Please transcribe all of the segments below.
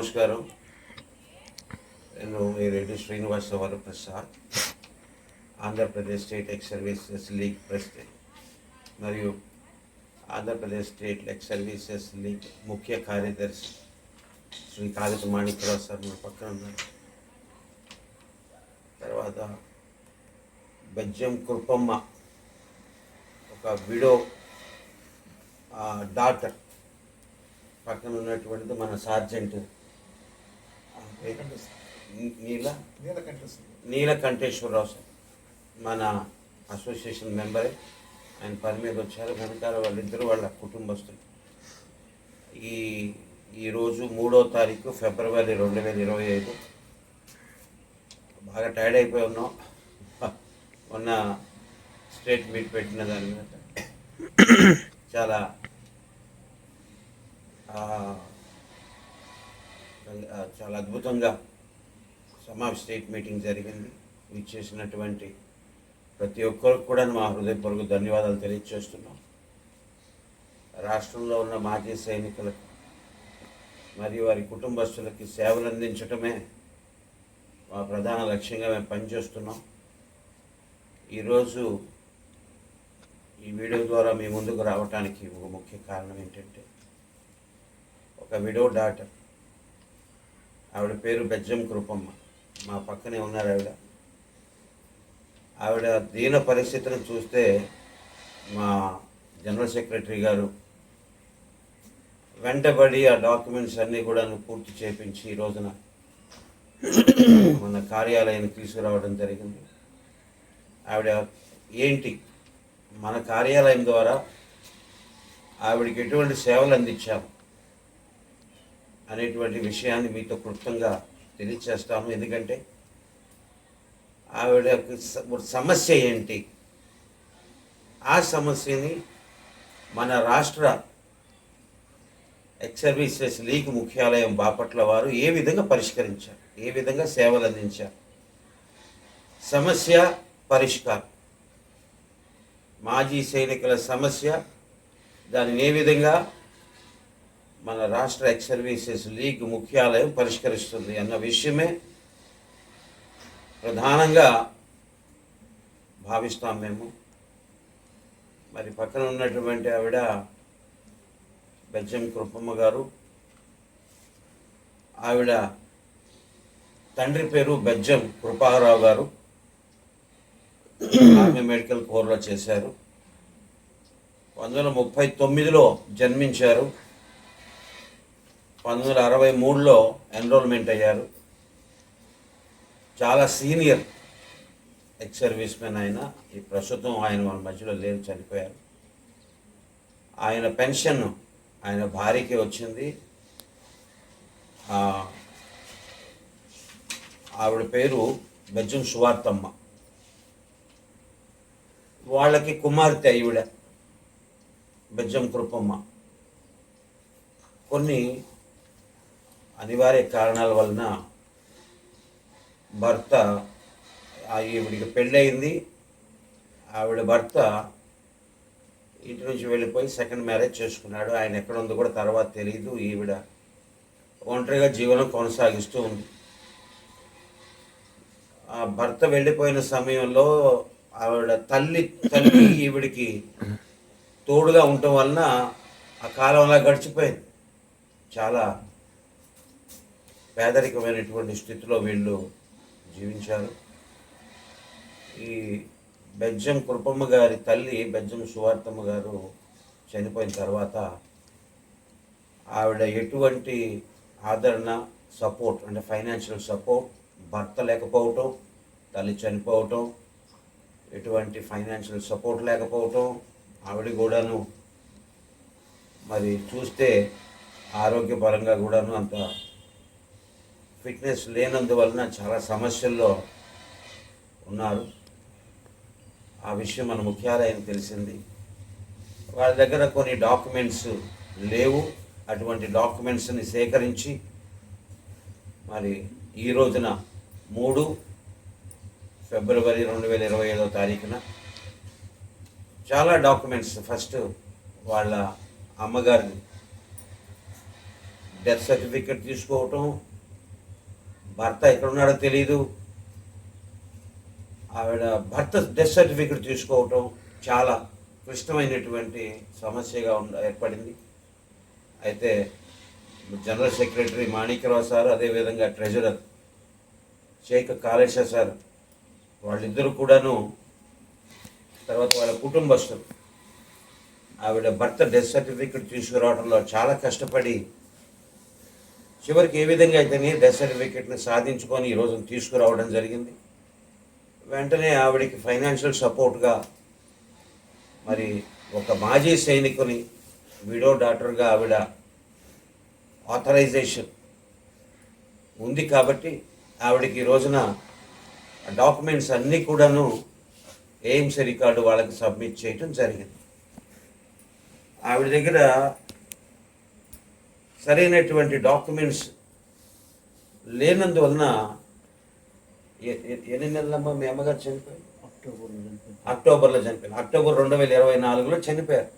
నమస్కారం. నేను మీ Reddy Srinivasa Varaprasad Andhra Pradesh state ex services league president. మరియు Andhra Pradesh state ex services league ముఖ్య కార్యదర్శి శ్రీ కాగిత మాణిక్యరావు సార్ మన పక్కన ఉన్నారు. తర్వాత బెజ్జం కుర్పమ్మ ఒక విడో డాటర్ పక్కన ఉన్నటువంటిది మన సార్జెంట్ నీల? నీలకంఠేశ్వరరావు సార్. మన అసోసియేషన్ మెంబరే. ఆయన పని మీద వచ్చారు. వెనకాల వాళ్ళిద్దరూ వాళ్ళ కుటుంబస్తులు. ఈ ఈరోజు మూడో తారీఖు ఫిబ్రవరి రెండు వేల ఇరవై ఐదు. బాగా టైర్డ్ అయిపోయి ఉన్నాం. మొన్న స్టేట్ మీట్ పెట్టిన దాని మీద. చాలా చాలా అద్భుతంగా సమావేశ స్టేట్ మీటింగ్ జరిగింది. ఇచ్చేసినటువంటి ప్రతి ఒక్కరికి కూడా మా హృదయపూర్వక ధన్యవాదాలు తెలియజేస్తున్నాం. రాష్ట్రంలో ఉన్న మాజీ సైనికులకు మరియు వారి కుటుంబస్తులకి సేవలు అందించటమే మా ప్రధాన లక్ష్యంగా మేము పనిచేస్తున్నాం. ఈరోజు ఈ వీడియో ద్వారా మీ ముందుకు రావడానికి ఒక ముఖ్య కారణం ఏంటంటే ఒక విడో డాటర్ ఆవిడ పేరు బెజ్జం కృపమ్మ. మా పక్కనే ఉన్నారు ఆవిడ. ఆవిడ దీన పరిస్థితిని చూస్తే మా జనరల్ సెక్రటరీ గారు వెంటబడి ఆ డాక్యుమెంట్స్ అన్నీ కూడా పూర్తి చేపించి ఈ రోజున మన కార్యాలయానికి తీసుకురావడం జరిగింది. ఆవిడ ఏంటి? మన కార్యాలయం ద్వారా ఆవిడకి ఎటువంటి సేవలు అందించాము? అనేటువంటి విషయాన్ని మీతో క్లుప్తంగా తెలియచేస్తాము ఎందుకంటే ఆవిడ సమస్య ఏంటి? ఆ సమస్యని మన రాష్ట్ర ఎక్స్ సర్వీసెస్ లీగ్ ముఖ్యాలయం బాపట్ల వారు ఏ విధంగా పరిష్కరించారు? ఏ విధంగా సేవలు అందించారు? సమస్య పరిష్కారం. మాజీ సైనికుల సమస్య దానిని ఏ విధంగా మన రాష్ట్ర ఎక్స్ సర్వీసెస్ లీగ్ ముఖ్యాలయం పరిష్కరిస్తుంది అన్న విషయమే ప్రధానంగా భావిస్తాం మేము. మరి పక్కన ఉన్నటువంటి ఆవిడ బెజ్జం కృపమ్మ గారు ఆవిడ తండ్రి పేరు బెజ్జం కృపారావు గారు ఆమె మెడికల్ కోర్లో చేశారు. పంతొమ్మిది వందల ముప్పై తొమ్మిదిలో జన్మించారు. పంతొమ్మిది వందల అరవై మూడులో ఎన్రోల్మెంట్ అయ్యారు. చాలా సీనియర్ ఎక్స్ సర్వీస్ మెన్ ఆయన. ఈ ప్రస్తుతం ఆయన మన మధ్యలో లేరు చనిపోయారు. ఆయన పెన్షన్ ఆయన భార్యకి వచ్చింది. ఆవిడ పేరు బెజ్జం సువార్తమ్మ. వాళ్ళకి కుమార్తె ఈవిడ బెజ్జం కృపమ్మ. కొన్ని అనివార్య కారణాల వలన భర్త ఆ ఈవిడికి పెళ్ళయింది. ఆవిడ భర్త ఇంటి నుంచి వెళ్ళిపోయి సెకండ్ మ్యారేజ్ చేసుకున్నాడు. ఆయన ఎక్కడ ఉందో కూడా తర్వాత తెలియదు ఈవిడ ఒంటరిగా జీవనం కొనసాగిస్తూ ఉంది. ఆ భర్త వెళ్ళిపోయిన సమయంలో ఆవిడ తల్లి తల్లి ఈవిడికి తోడుగా ఉండటం వలన ఆ కాలం అలా గడిచిపోయింది. చాలా పేదరికమైనటువంటి స్థితిలో వీళ్ళు జీవించారు. ఈ బెజ్జం కృపమ్మ గారి తల్లి బెజ్జం సువార్తమ్మ గారు చనిపోయిన తర్వాత ఆవిడ ఎటువంటి ఆదరణ సపోర్ట్ అంటే ఫైనాన్షియల్ సపోర్ట్ భర్త లేకపోవటం తల్లి చనిపోవటం ఎటువంటి ఫైనాన్షియల్ సపోర్ట్ లేకపోవటం ఆవిడ కూడాను మరి చూస్తే ఆరోగ్యపరంగా కూడాను అంత ఫిట్నెస్ లేనందువలన చాలా సమస్యల్లో ఉన్నారు. ఆ విషయం మన ముఖ్యాలయం తెలిసింది. వారి దగ్గర కొన్ని డాక్యుమెంట్స్ లేవు. అటువంటి డాక్యుమెంట్స్ని సేకరించి మరి ఈ రోజున మూడు ఫిబ్రవరి రెండు వేల ఇరవై ఐదో తారీఖున చాలా డాక్యుమెంట్స్ ఫస్ట్ వాళ్ళ అమ్మగారి డెత్ సర్టిఫికెట్ తీసుకోవటం భర్త ఎక్కడున్నాడో తెలియదు ఆవిడ భర్త డెత్ సర్టిఫికెట్ తీసుకోవటం చాలా క్లిష్టమైనటువంటి సమస్యగా ఉండ ఏర్పడింది. అయితే జనరల్ సెక్రటరీ మాణిక్యరావు సార్ అదేవిధంగా ట్రెజరర్ షేక్ కాళేశ్వర్ సార్ వాళ్ళిద్దరూ కూడాను తర్వాత వాళ్ళ కుటుంబస్తులు ఆవిడ భర్త డెత్ సర్టిఫికెట్ తీసుకురావడంలో చాలా కష్టపడి చివరికి ఏ విధంగా అయితేనే డెత్ సర్టిఫికెట్ని సాధించుకొని ఈరోజు తీసుకురావడం జరిగింది? వెంటనే ఆవిడకి ఫైనాన్షియల్ సపోర్ట్గా మరి ఒక మాజీ సైనికుని విడో డాక్టర్గా ఆవిడ ఆథరైజేషన్ ఉంది కాబట్టి ఆవిడకి ఈ రోజున డాక్యుమెంట్స్ అన్నీ కూడాను ఎయిమ్స్ రికార్డు వాళ్ళకి సబ్మిట్ చేయటం జరిగింది. ఆవిడ దగ్గర సరైనటువంటి డాక్యుమెంట్స్ లేనందువలన ఎన్ని నెలలమ్మా మీ అమ్మగారు చనిపోయారు? అక్టోబర్ అక్టోబర్లో చనిపోయారు. అక్టోబర్ రెండు వేల ఇరవై నాలుగులో చనిపోయారు.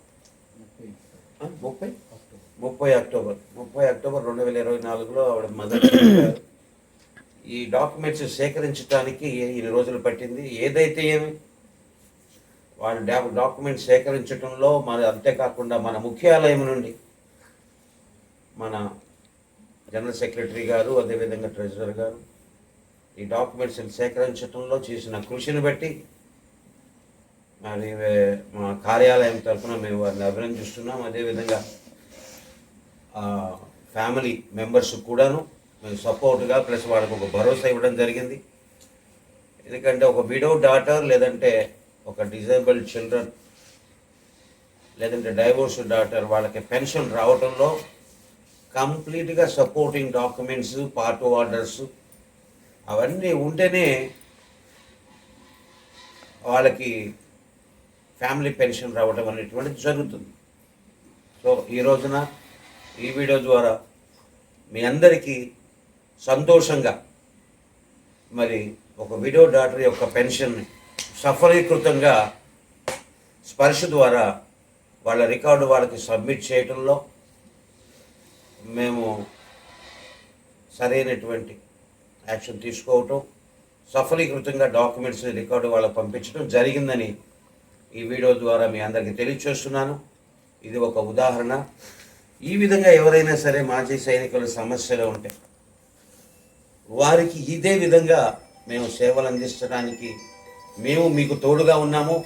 ముప్పై? అక్టోబర్ ముప్పై అక్టోబర్. ముప్పై అక్టోబర్ రెండు వేల ఇరవై నాలుగులో ఆవిడ మదర్ ఈ డాక్యుమెంట్స్ సేకరించడానికి ఇన్ని రోజులు పట్టింది. ఏదైతే ఏమి వాళ్ళ డాక్యుమెంట్స్ సేకరించడంలో మన అంతేకాకుండా మన ముఖ్యాలయం నుండి మన జనరల్ సెక్రటరీ గారు అదేవిధంగా ట్రెజరర్ గారు ఈ డాక్యుమెంట్స్ సేకరించడంలో చేసిన కృషిని బట్టి మరి మా కార్యాలయం తరఫున మేము వారిని అభినందిస్తున్నాం. అదేవిధంగా ఫ్యామిలీ మెంబర్స్ కూడాను మేము సపోర్ట్గా ప్లస్ వాళ్ళకు ఒక భరోసా ఇవ్వడం జరిగింది. ఎందుకంటే ఒక విడో డాటర్ లేదంటే ఒక డిజేబుల్డ్ చిల్డ్రన్ లేదంటే డైవోర్స్ డాటర్ వాళ్ళకి పెన్షన్ రావడంలో కంప్లీట్గా సపోర్టింగ్ డాక్యుమెంట్స్ పార్ట్ ఆర్డర్స్ అవన్నీ ఉంటేనే వాళ్ళకి ఫ్యామిలీ పెన్షన్ రావడం అనేటువంటిది జరుగుతుంది. సో ఈ రోజున ఈ వీడియో ద్వారా మీ అందరికీ సంతోషంగా మరి ఒక విడో డాటర్ యొక్క పెన్షన్ని సఫలీకృతంగా స్పర్శ ద్వారా వాళ్ళ రికార్డు వాళ్ళకి సబ్మిట్ చేయటంలో మేము సరైనటువంటి యాక్షన్ తీసుకోవటం సఫలీకృతంగా డాక్యుమెంట్స్ రికార్డు వాళ్ళకి పంపించడం జరిగిందని ఈ వీడియో ద్వారా మీ అందరికీ తెలియచేస్తున్నాను. ఇది ఒక ఉదాహరణ. ఈ విధంగా ఎవరైనా సరే మాజీ సైనికుల సమస్యలు ఉంటాయి వారికి ఇదే విధంగా మేము సేవలు అందించడానికి మేము మీకు తోడుగా ఉన్నాము.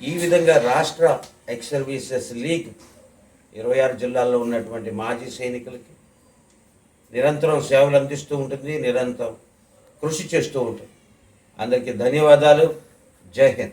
ఈ విధంగా రాష్ట్ర ఎక్స్ సర్వీసెస్ లీగ్ ఇరవై ఆరు జిల్లాల్లో ఉన్నటువంటి మాజీ సైనికులకి నిరంతరం సేవలు అందిస్తూ ఉంటుంది నిరంతరం కృషి చేస్తూ ఉంటుంది. అందరికీ ధన్యవాదాలు. జై హింద్.